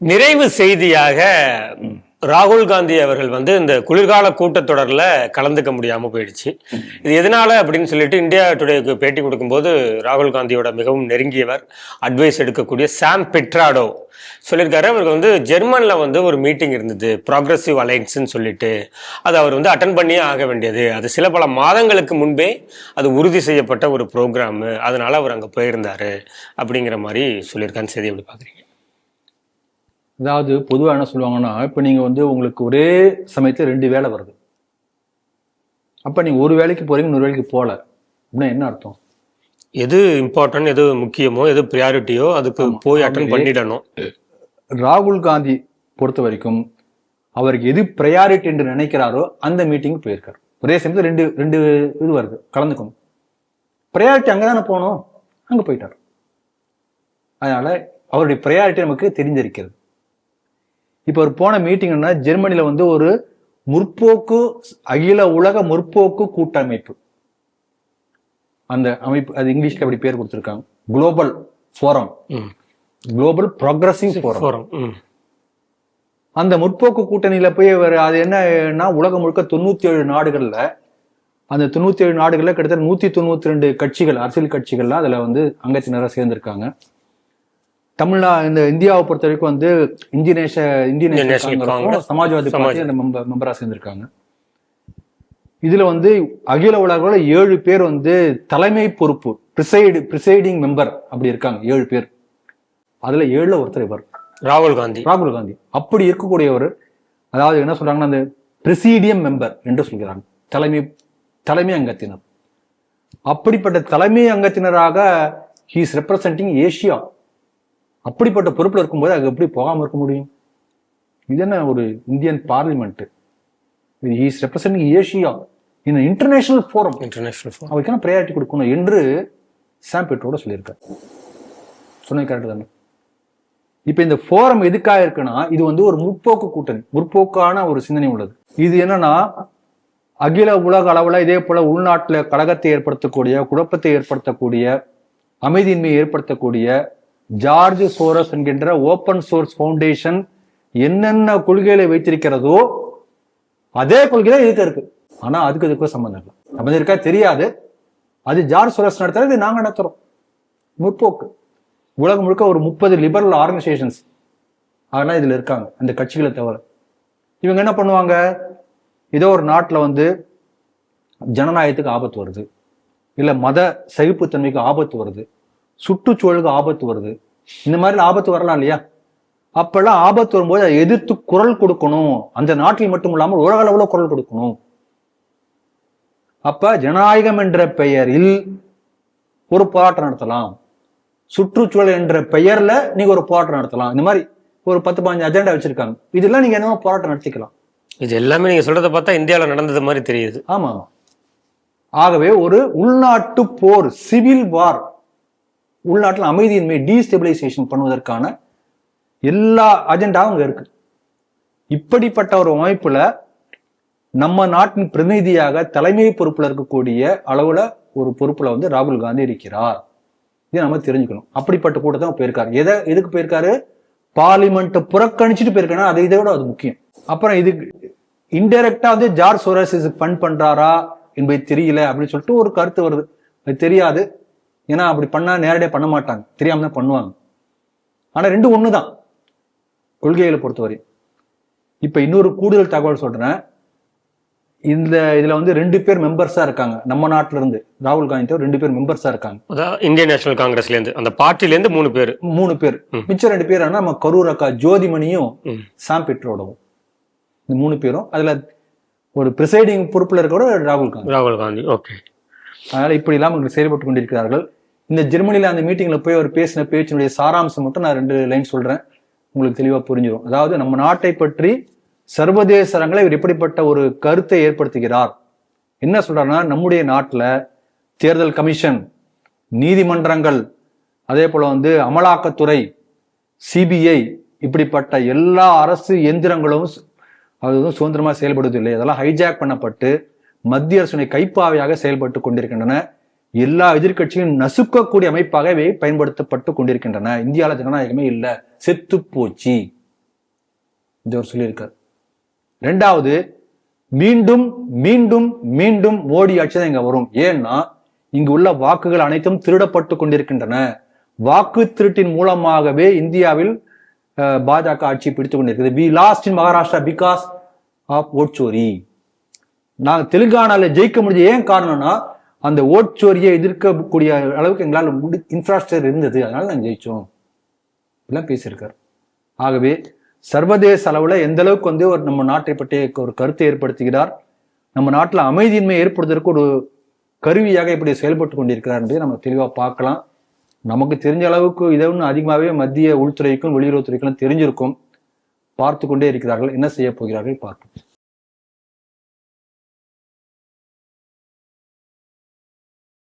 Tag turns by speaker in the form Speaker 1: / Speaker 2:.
Speaker 1: நிறைவு செய்தியாக ராகுல் காந்தி அவர்கள் வந்து இந்த குளிர்கால கூட்டத்தொடரில் கலந்துக்க முடியாம போயிடுச்சு. இது எதனால அப்படின்னு சொல்லிட்டு இந்தியா டுடேக்கு பேட்டி கொடுக்கும்போது ராகுல் காந்தியோட மிகவும் நெருங்கியவர் அட்வைஸ் எடுக்கக்கூடிய சாம் பெட்ராடோ சொல்லியிருக்காரு. அவருக்கு வந்து ஜெர்மனில் வந்து ஒரு மீட்டிங் இருந்தது ப்ராக்ரஸிவ் அலைன்ஸ்னு சொல்லிட்டு. அது அவர் வந்து அட்டன் பண்ணியே ஆக வேண்டியது. அது சில பல மாதங்களுக்கு முன்பே அது உறுதி செய்யப்பட்ட ஒரு ப்ரோக்ராமு அதனால அவர் அங்கே போயிருந்தாரு அப்படிங்கிற மாதிரி சொல்லியிருக்கான்னு செய்தி எப்படி பார்க்குறீங்க?
Speaker 2: அதாவது பொதுவாக என்ன சொல்லுவாங்கன்னா இப்போ நீங்கள் வந்து உங்களுக்கு ஒரே சமயத்தில் ரெண்டு வேலை வருது. அப்போ நீங்கள் ஒரு வேலைக்கு போறீங்க இன்னொரு வேலைக்கு போகல அப்படின்னா என்ன அர்த்தம்?
Speaker 1: எது இம்பார்ட்டன்ட் எது முக்கியமோ எது ப்ரியாரிட்டியோ அதுக்கு. போய் அட்டன் பண்ணிடணும்.
Speaker 2: ராகுல் காந்தி பொறுத்த வரைக்கும் அவருக்கு எது ப்ரையாரிட்டி என்று நினைக்கிறாரோ அந்த மீட்டிங் போயிருக்காரு. ஒரே சமயத்தில் ரெண்டு ரெண்டு இது வருது. கலந்துக்கணும். ப்ரையாரிட்டி அங்கே தானே போகணும் அங்கே போயிட்டார். அதனால அவருடைய ப்ரையாரிட்டி நமக்கு தெரிஞ்சிருக்கிறது. இப்போ அவர் போன மீட்டிங்னா ஜெர்மனியில் வந்து ஒரு முற்போக்கு அகில உலக முற்போக்கு கூட்டமைப்பு. அந்த அமைப்பு அது இங்கிலீஷ்ல அப்படி பேர் கொடுத்துருக்காங்க. Global forum. Global progressive forum. அந்த முற்போக்கு கூட்டணியில போய் அது என்னன்னா உலகம் முழுக்க தொண்ணூத்தி ஏழு நாடுகள்ல அந்த தொண்ணூத்தி ஏழு நாடுகள்ல கிட்டத்தட்ட நூத்தி தொண்ணூத்தி ரெண்டு கட்சிகள் அரசியல் கட்சிகள்ல அதுல வந்து அங்கத்தினராக சேர்ந்திருக்காங்க. தமிழ்நா இந்த இந்தியாவை பொறுத்த வரைக்கும் வந்து இந்திய இந்திய சமாஜ்வாதி
Speaker 1: சமாஜ்.
Speaker 2: பார்ட்டி அந்த மெம்பர் சேர்ந்திருக்காங்க. இதுல வந்து அகில உலகளவில் ஏழு பேர் வந்து தலைமை பொறுப்பு பிரிசைடு பிரிசைடிங் மெம்பர் அப்படி இருக்காங்க ஏழு பேர். அதுல ஏழுல ஒருத்தர் இவர்.
Speaker 1: ராகுல் காந்தி.
Speaker 2: ராகுல் காந்தி. அப்படி இருக்கக்கூடியவர் அதாவது என்ன சொல்றாங்கன்னா அந்த பிரசீடியம் மெம்பர் என்று சொல்கிறாங்க. தலைமை தலைமை அங்கத்தினர். அப்படிப்பட்ட தலைமை அங்கத்தினராக ஹீஸ் ரெப்ரசன்டிங் ஏஷியா அப்படிப்பட்ட பொறுப்புல இருக்கும்போது அது எப்படி போகாம இருக்க முடியும்? இது என்ன ஒரு Indian parliament. He's representing Asia இந்த இன்டர்நேஷனல் ஃபோரம்
Speaker 1: இன்டர்நேஷனல்
Speaker 2: அவருக்கு என்ன ப்ரையாரிட்டி கொடுக்கணும் என்று சாம் பெட்ரோட சொல்லியிருக்காரு. சொன்னது கரெக்ட் தானே. இப்ப இந்த ஃபோரம் எதுக்காக இருக்குன்னா இது வந்து ஒரு முற்போக்கு கூட்டணி முற்போக்கான ஒரு சிந்தனை உள்ளது. இது என்னன்னா அகில உலக அளவுல இதே போல உள்நாட்டுல கழகத்தை ஏற்படுத்தக்கூடிய குழப்பத்தை ஏற்படுத்தக்கூடிய அமைதியின்மையை ஏற்படுத்தக்கூடிய ஜார்ஜ் சோரஸ் என்கின்ற ஓப்பன் சோர்ஸ் ஃபவுண்டேஷன் என்னென்ன கொள்கைகளை வைத்திருக்கிறதோ அதே கொள்கை தான் இதுக்கு இருக்கு. ஆனா அதுக்கு அதுக்கு சம்பந்தம் இல்லை. சம்பந்தம் இருக்கா? தெரியாது. அது ஜார்ஜ் சோரஸ் நடத்துறது இது நாங்க நடத்துறோம். முற்போக்கு. உலகம் முழுக்க ஒரு முப்பது லிபரல் ஆர்கனைசேஷன்ஸ் அதெல்லாம் இதுல இருக்காங்க. அந்த கட்சிகளை தவிர. இவங்க என்ன பண்ணுவாங்க? ஏதோ ஒரு நாட்டில் வந்து ஜனநாயகத்துக்கு ஆபத்து வருது. இல்லை மத சகிப்புத்தன்மைக்கு ஆபத்து வருது. சுற்றுச்சூழலுக்கு ஆபத்து வருது. இந்த மாதிரி ஆபத்து வரலாம் இல்லையா? அப்பெல்லாம் ஆபத்து வரும்போது அதை எதிர்த்து குரல் கொடுக்கணும். அந்த நாட்டில் மட்டும் இல்லாமல் உலக அளவுல குரல் கொடுக்கணும். அப்ப ஜனநாயகம் என்ற பெயரில் ஒரு போராட்டம் நடத்தலாம். சுற்றுச்சூழல் என்ற பெயர்ல நீங்க ஒரு போராட்டம் நடத்தலாம். இந்த மாதிரி ஒரு பத்து பதினஞ்சு அஜெண்டா வச்சிருக்காங்க. இதெல்லாம் நீங்க என்ன போராட்டம் நடத்திக்கலாம்.
Speaker 1: இது எல்லாமே நீங்க சொல்றத பார்த்தா இந்தியாவில் நடந்தது மாதிரி தெரியுது.
Speaker 2: ஆமா. ஆகவே ஒரு உள்நாட்டு போர் சிவில் வார் உள்நாட்டில் அமைதியின்மை டீஸ்டெபிலைசேஷன் பண்ணுவதற்கான எல்லா அஜெண்டாவும் இங்கே இருக்கு. இப்படிப்பட்ட ஒரு அமைப்புல நம்ம நாட்டின் பிரதிநிதியாக தலைமை பொறுப்புல இருக்கக்கூடிய அளவுல ஒரு பொறுப்புல வந்து ராகுல் காந்தி இருக்கிறார். இதை நம்ம தெரிஞ்சுக்கணும். அப்படிப்பட்ட கூட்டத்தான் போயிருக்காரு. எதை எதுக்கு போயிருக்காரு? பார்லிமெண்ட்டை புறக்கணிச்சுட்டு போயிருக்கேன்னா அதை இதை விட அது முக்கியம். அப்புறம் இதுக்கு இன்டைரக்டா வந்து ஜார்ஜ் சோரஸ் ஃபண்ட் பண்றாரா என்பது தெரியல அப்படின்னு சொல்லிட்டு ஒரு கருத்து வருது. அது தெரியாது. ஏன்னா அப்படி பண்ணா நேரடியாக பண்ண மாட்டாங்க. தெரியாம தான் பண்ணுவாங்க. ஆனா ரெண்டும் ஒண்ணுதான். கொள்கைகளை பொறுத்தவரை இப்ப இன்னொரு கூடுதல் தகவல் சொல்றேன். இந்த இதுல வந்து ரெண்டு பேர் மெம்பர்ஸா இருக்காங்க. நம்ம நாட்டுல இருந்து ராகுல் காந்தி ரெண்டு பேர் மெம்பர்ஸா இருக்காங்க.
Speaker 1: இந்தியன் நேஷனல் காங்கிரஸ்ல இருந்து அந்த பார்ட்டில இருந்து மூணு பேர்.
Speaker 2: மூணு பேர். மிச்சம் ரெண்டு பேர் நம்ம கரூர் அக்கா ஜோதிமணியும். சாம் பெட்ரோடவும் இந்த மூணு பேரும். அதுல ஒரு பிரிசைடிங் பொறுப்புல இருக்கிற ராகுல் காந்தி.
Speaker 1: ராகுல் காந்தி. ஓகே.
Speaker 2: அதனால இப்படி இவங்க செயல்பட்டு கொண்டிருக்கிறார்கள். இந்த ஜெர்மனியில் அந்த மீட்டிங்கில் போய் அவர் பேசின பேச்சினுடைய சாராம்சம் மட்டும் நான் ரெண்டு லைன் சொல்கிறேன் உங்களுக்கு தெளிவாக புரிஞ்சிடும் அதாவது நம்ம நாட்டை பற்றி சர்வதேச அரங்கில் இவர் எப்படிப்பட்ட ஒரு கருத்தை ஏற்படுத்துகிறார். என்ன சொல்றாருன்னா நம்முடைய நாட்டில் தேர்தல் கமிஷன் நீதிமன்றங்கள் அதே போல் வந்து அமலாக்கத்துறை சிபிஐ இப்படிப்பட்ட எல்லா அரசு எந்திரங்களும் அது வந்து செயல்படுவதில்லை அதெல்லாம் ஹைஜாக் பண்ணப்பட்டு மத்திய அரசுடைய கைப்பாவையாக செயல்பட்டு கொண்டிருக்கின்றன. எல்லா எதிர்கட்சியும் நசுக்கக்கூடிய அமைப்பாகவே பயன்படுத்தப்பட்டு கொண்டிருக்கின்றன. இந்தியாவில் ஜனநாயகமே இல்லை. செத்து போச்சு. இது அவர் சொல்லியிருக்கார். ரெண்டாவது மீண்டும் மீண்டும் மீண்டும் மோடி ஆட்சி தான் இங்க வரும். ஏன்னா இங்கு உள்ள வாக்குகள் அனைத்தும் திருடப்பட்டு கொண்டிருக்கின்றன. வாக்கு திருட்டின் மூலமாகவே இந்தியாவில் பாஜக ஆட்சி பிடித்துக் கொண்டிருக்கிறது. We lost in Maharashtra because of ஓட்சோரி நாங்கள் தெலுங்கானால ஜெயிக்க முடிஞ்ச ஏன் காரணம்னா அந்த ஓட்சோரியை எதிர்க்கக்கூடிய அளவுக்கு எங்களால் இன்ஃப்ராஸ்ட்ரக்சர் இருந்தது. அதனால நாங்கள் ஜெயிச்சோம். இப்படிலாம் பேசியிருக்கார். ஆகவே சர்வதேச அளவில் எந்த அளவுக்கு வந்து ஒரு நம்ம நாட்டை பற்றிய ஒரு கருத்தை ஏற்படுத்துகிறார் நம்ம நாட்டில் அமைதியின்மை ஏற்படுவதற்கு ஒரு கருவியாக இப்படி செயல்பட்டு கொண்டிருக்கிறார் என்பதை நம்ம தெளிவாக பார்க்கலாம். நமக்கு தெரிஞ்ச அளவுக்கு இதை இன்னும் அதிகமாகவே மத்திய உள்துறைக்கும் வெளியுறவுத்துறைக்கும் தெரிஞ்சிருக்கும். பார்த்து கொண்டே இருக்கிறார்கள். என்ன செய்ய போகிறார்கள் பார்ப்போம்.